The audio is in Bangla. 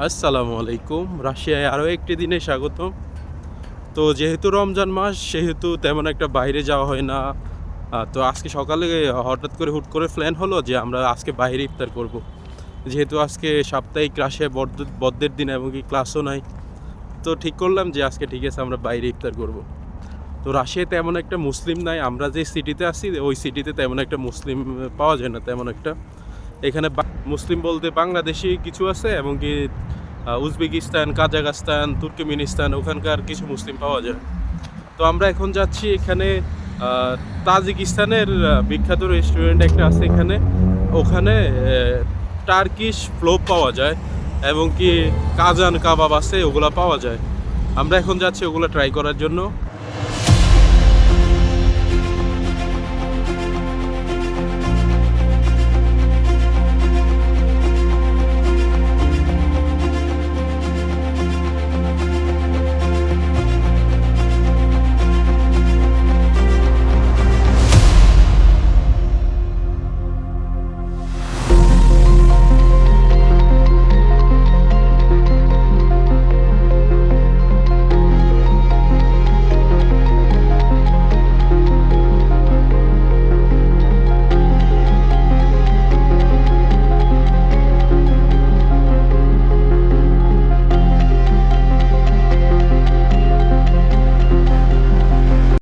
আসসালামু আলাইকুম। রাশিয়ায় আরও একটি দিনে স্বাগতম। তো যেহেতু রমজান মাস, সেহেতু তেমন একটা বাইরে যাওয়া হয় না। তো আজকে সকালে হঠাৎ করে হুট করে প্ল্যান হলো যে আমরা আজকে বাইরে ইফতার করব। যেহেতু আজকে সাপ্তাহিক রাশিয়ায় বদ্ধ, বদ্ধের দিন এবং কি ক্লাসও নাই। তো ঠিক করলাম যে আজকে ঠিক আছে আমরা বাইরে ইফতার করব। তো রাশিয়ায় তেমন একটা মুসলিম নাই। আমরা যে সিটিতে আসি ওই সিটিতে তেমন একটা মুসলিম পাওয়া যায় না, তেমন একটা। এখানে মুসলিম বলতে বাংলাদেশি কিছু আছে এবং কি উজবেকিস্তান কাজাকস্তান তুর্কমেনিস্তান, ওখানকার কিছু মুসলিম পাওয়া যায়। তো আমরা এখন যাচ্ছি এখানে তাজিকিস্তানের বিখ্যাত রেস্টুরেন্ট একটা আছে এখানে। ওখানে টার্কিশ ফ্লোপ পাওয়া যায় এবং কি, কাজান কাবাব আছে, ওগুলো পাওয়া যায়। আমরা এখন যাচ্ছি ওগুলো ট্রাই করার জন্য।